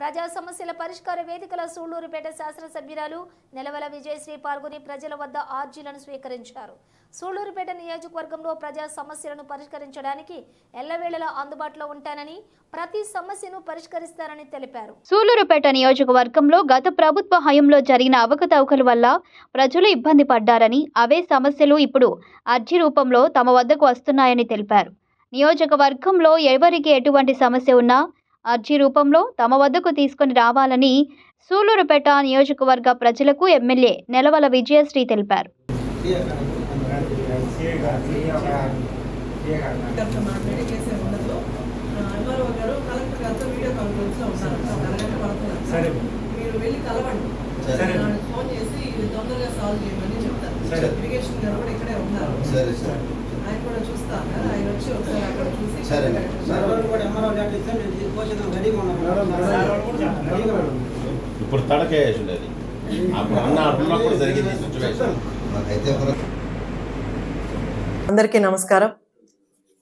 ప్రజా సమస్యల పరిష్కార వేదికల సూళ్ళూరుపేట శాసనసభ్యురాలు నెలవల విజయశ్రీ పాల్గొని ప్రజల వద్ద ఆర్జీలను స్వీకరించారు. సూళ్ళూరుపేట నియోజకవర్గంలో ప్రజా సమస్యలను పరిష్కరించడానికి ఎల్లవేళలా అందుబాటులో ఉంటానని ప్రతి సమస్యను పరిష్కరిస్తారని తెలిపారు. సూళ్ళూరుపేట నియోజకవర్గంలో గత ప్రభుత్వ హయంలో జరిగిన అవకతవకల వల్ల ప్రజలు ఇబ్బంది పడ్డారని అవే సమస్యలు ఇప్పుడు అర్జీ రూపంలో తమ వద్దకు వస్తున్నాయని తెలిపారు. నియోజకవర్గంలో ఎవరికి ఎటువంటి సమస్య ఉన్నా అర్జీ రూపంలో తమ వద్దకు తీసుకొని రావాలని సూలూరుపేట నియోజకవర్గ ప్రజలకు ఎమ్మెల్యే నెలవల విజయశ్రీ తెలిపారు. మీరు వెళ్ళి కలవండి. ఫోన్ చేసి తొందరగా సాల్వ్ చేయమని చెప్తారు. ఇరిగేషన్ గారు కూడా ఇక్కడే ఉన్నారు. సరే సార్. ఆయన కూడా ఆయన వచ్చి ఒకసారి అక్కడ చూసి సరే. ఇప్పుడు తడకేసి ఉండేది అప్పుడు అన్న అప్పుడున్నప్పుడు జరిగింది సిచ్యువేషన్ అందరికీ నమస్కారం.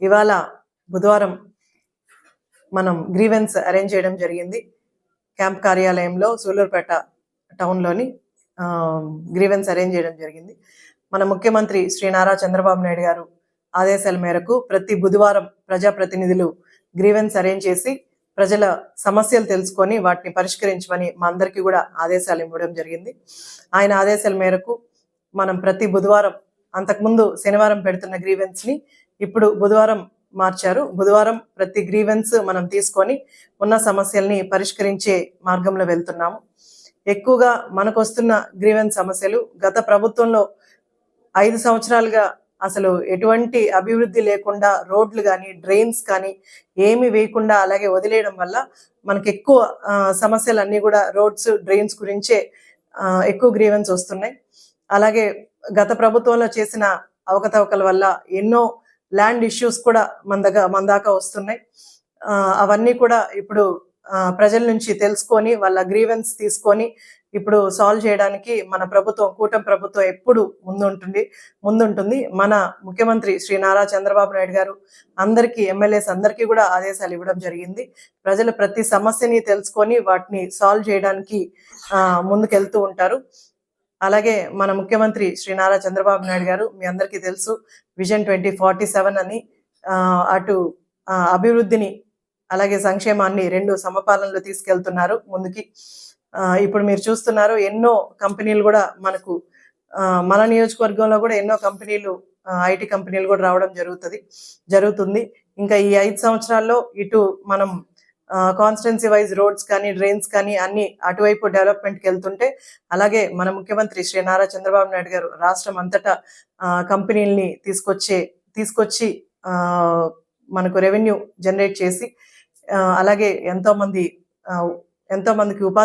ఇవాళ బుధవారం మనం గ్రీవెన్స్ అరేంజ్ చేయడం జరిగింది. క్యాంప్ కార్యాలయంలో సూలూరుపేట టౌన్లోని గ్రీవెన్స్ అరేంజ్ చేయడం జరిగింది. మన ముఖ్యమంత్రి శ్రీ నారా చంద్రబాబు నాయుడు గారు ఆదేశాల మేరకు ప్రతి బుధవారం ప్రజాప్రతినిధులు గ్రీవెన్స్ అరేంజ్ చేసి ప్రజల సమస్యలు తెలుసుకొని వాటిని పరిష్కరించమని మా అందరికీ కూడా ఆదేశాలు ఇవ్వడం జరిగింది. ఆయన ఆదేశాల మేరకు మనం ప్రతి బుధవారం అంతకుముందు శనివారం పెడుతున్న గ్రీవెన్స్ని ఇప్పుడు బుధవారం మార్చారు. బుధవారం ప్రతి గ్రీవెన్స్ మనం తీసుకొని ఉన్న సమస్యల్ని పరిష్కరించే మార్గంలో వెళ్తున్నాము. ఎక్కువగా మనకు వస్తున్న గ్రీవెన్స్ సమస్యలు గత ప్రభుత్వంలో ఐదు సంవత్సరాలుగా అసలు ఎటువంటి అభివృద్ధి లేకుండా రోడ్లు కానీ డ్రైన్స్ కానీ ఏమి వేయకుండా అలాగే వదిలేయడం వల్ల మనకి ఎక్కువ సమస్యలు సమస్యలన్నీ కూడా రోడ్స్ డ్రైన్స్ గురించే ఎక్కువ గ్రీవెన్స్ వస్తున్నాయి. అలాగే గత ప్రభుత్వంలో చేసిన అవకతవకల వల్ల ఎన్నో ల్యాండ్ ఇష్యూస్ కూడా మన దగ్గర మన దాకా వస్తున్నాయి. ఆ, అవన్నీ కూడా ఇప్పుడు ఆ, ప్రజల నుంచి తెలుసుకొని వాళ్ళ గ్రీవెన్స్ తీసుకొని ఇప్పుడు సాల్వ్ చేయడానికి మన ప్రభుత్వం కూటమి ప్రభుత్వం ఎప్పుడు ముందుంటుంది ముందుంటుంది. మన ముఖ్యమంత్రి శ్రీ నారా చంద్రబాబు నాయుడు గారు అందరికీ ఎమ్మెల్యేస్ అందరికీ కూడా ఆదేశాలు ఇవ్వడం జరిగింది. ప్రజలు ప్రతి సమస్యని తెలుసుకొని వాటిని సాల్వ్ చేయడానికి ఆ, ముందుకెళ్తూ ఉంటారు. అలాగే మన ముఖ్యమంత్రి శ్రీ నారా చంద్రబాబు నాయుడు గారు మీ అందరికీ తెలుసు విజన్ ట్వంటీ ఫార్టీ సెవెన్ అని అటు అభివృద్ధిని అలాగే సంక్షేమాన్ని రెండు సమపాలనలో తీసుకెళ్తున్నారు ముందుకి. ఇప్పుడు మీరు చూస్తున్నారు ఎన్నో కంపెనీలు కూడా మనకు ఆ, మన నియోజకవర్గంలో కూడా ఎన్నో కంపెనీలు ఐటీ కంపెనీలు కూడా రావడం జరుగుతుంది జరుగుతుంది. ఇంకా ఈ ఐదు సంవత్సరాల్లో ఇటు మనం కాన్స్టెన్సీ వైజ్ రోడ్స్ కానీ డ్రైన్స్ కానీ అన్ని అటువైపు డెవలప్మెంట్కి వెళ్తుంటే అలాగే మన ముఖ్యమంత్రి శ్రీ నారా చంద్రబాబు నాయుడు గారు రాష్ట్రం అంతటా ఆ, కంపెనీల్ని తీసుకొచ్చే తీసుకొచ్చి ఆ, మనకు రెవెన్యూ జనరేట్ చేసి ఆ, అలాగే ఎంతో మంది ఆ, ఎంతో మందికి ఉపాధి